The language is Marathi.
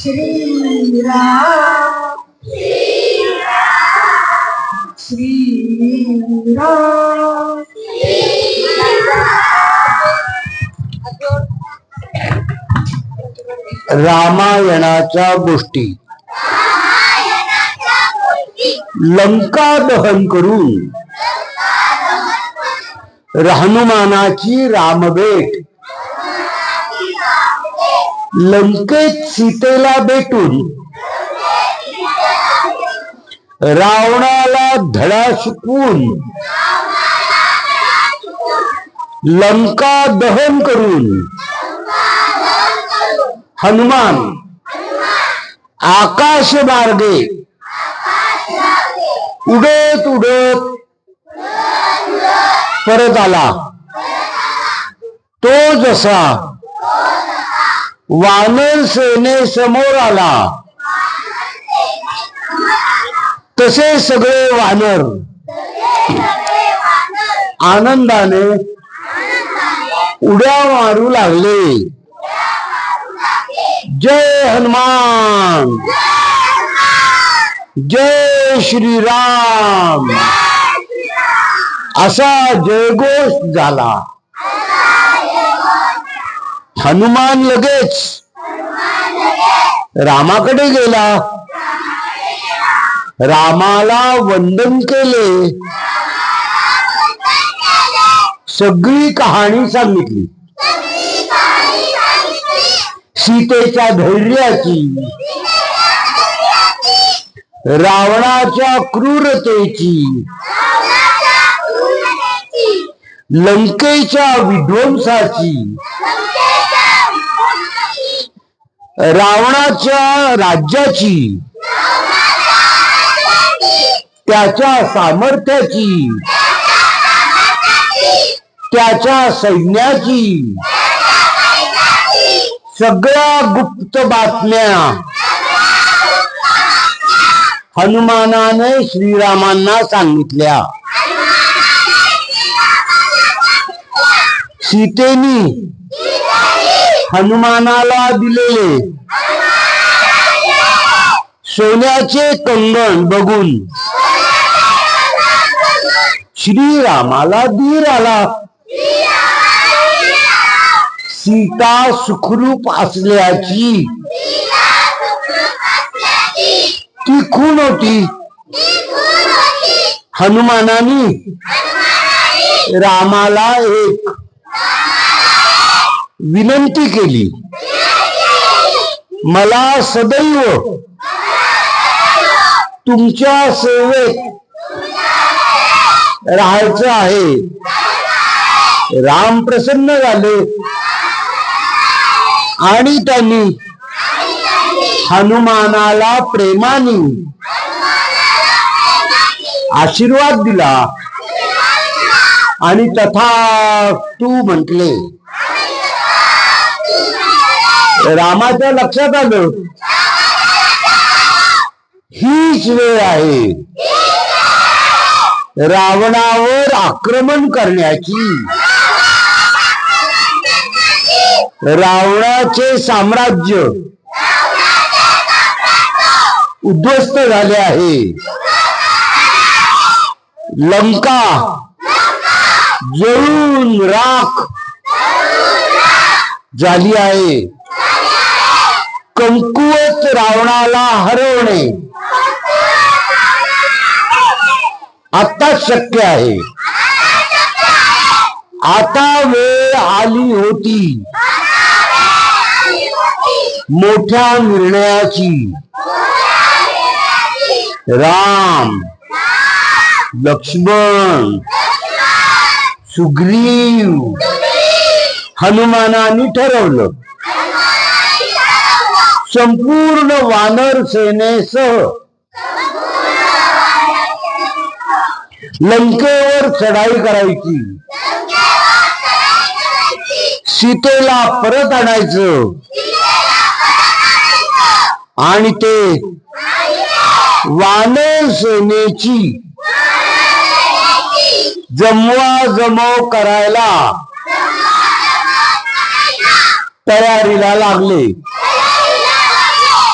श्रीराम। श्रीराम रामायणाच्या गोष्टी। लंका दहन करून। हनुमानाची रामबेट लंकेत सीतेला भेटून रावणाला धडा शिकवून लंका दहन करून हनुमान आकाश मार्गे उडत उडत परत आला. तो जसा वानर सेने समोर आला. तसे सगळे वानर आनंदाने उड्या मारू लागले. जय हनुमान. जय श्रीराम. असा जयघोष झाला. हनुमान लगेच. रामाकडे गेला. रामाला वंदन केले. सगळी कहाणी सांगितली. सीतेच्या धैर्याची. रावणाच्या क्रूरतेची. लंकेच्या विध्वंसाची. रावणाच्या राज्याची त्याच्या सामर्थ्याची त्याच्या सैन्याची सगळ्या गुप्त बातम्या. हनुमानाने श्रीरामांना सांगितल्या. सीतेनी हनुमानाला दिलेले. सोन्याचे कंगण बघून. श्रीरामाला धीर आला. सीता सुखरूप असल्याची. ती खून होती हनुमानानी. रामाला एक. विनंती केली. मला सदैव तुमच्या सेवेत राहायचं आहे. राम प्रसन्न झाले. आणि त्यांनी हनुमानाला प्रेमाने आशीर्वाद दिला. आणि तथा तू म्हटले. रामाच्या लक्षात आलं. हीच वेळ आहे. रावणावर आक्रमण करण्याची. रावणाचे साम्राज्य उद्ध्वस्त झाले आहे. लंका जळून राख झाली आहे. कमकुवत रावणाला हरवणे. आता शक्य आहे. आता वेळ आली होती. मोठ्या निर्णयाची. राम लक्ष्मण सुग्रीव हनुमानाने ठरवलं. संपूर्ण वानर सेनेसह. लंकेवर चढाई करायची. सीतेला परत आणायचं. आणि ते वानर सेनेची जमवा जमव करायला तयारीला लागले.